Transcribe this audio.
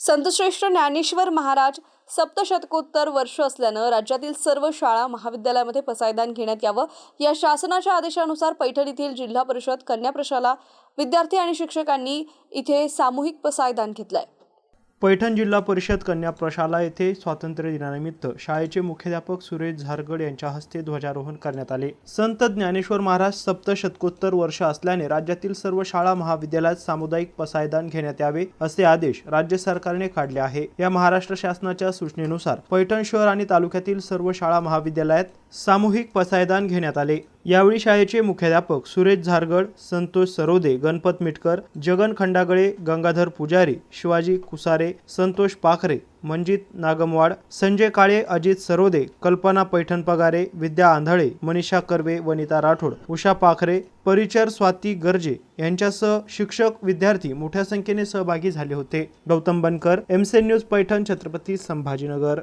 संतश्रेष्ठ ज्ञानेश्वर महाराज सप्तशतकोत्तर वर्ष असल्यानं राज्यातील सर्व शाळा महाविद्यालयामध्ये पसायदान घेण्यात यावं. या शासनाच्या आदेशानुसार पैठण येथील जिल्हा परिषद कन्या प्रशाला विद्यार्थी आणि शिक्षकांनी इथे सामूहिक पसायदान घेतलंय. पैठण जिल्हा परिषद कन्या प्रशाला येथे स्वातंत्र्य दिनानिमित्त शाळेचे मुख्याध्यापक सुरेश झारगड यांच्या हस्ते ध्वजारोहण करण्यात आले. संत ज्ञानेश्वर महाराज सप्तशतकोत्तर वर्ष असल्याने राज्यातील सर्व शाळा महाविद्यालयात सामुदायिक पसायदान घेण्यात यावे असे आदेश राज्य सरकारने काढले आहे. या महाराष्ट्र शासनाच्या सूचनेनुसार पैठण शहर आणि तालुक्यातील सर्व शाळा महाविद्यालयात सामूहिक पसायदान घेण्यात आले. यावेळी शाळेचे मुख्याध्यापक सुरेश झारगड संतोष सरोदे गणपत मिटकर जगन खंडागळे गंगाधर पुजारी शिवाजी कुसारे संतोष पाखरे मंजित नागमवाड संजय काळे अजित सरोदे कल्पना पैठण पगारे विद्या आंधळे मनीषा कर्वे वनिता राठोड उषा पाखरे परिचर स्वाती गर्जे यांच्यासह शिक्षक विद्यार्थी मोठ्या संख्येने सहभागी झाले होते. गौतम बनकर एमसेन न्यूज पैठण छत्रपती संभाजीनगर.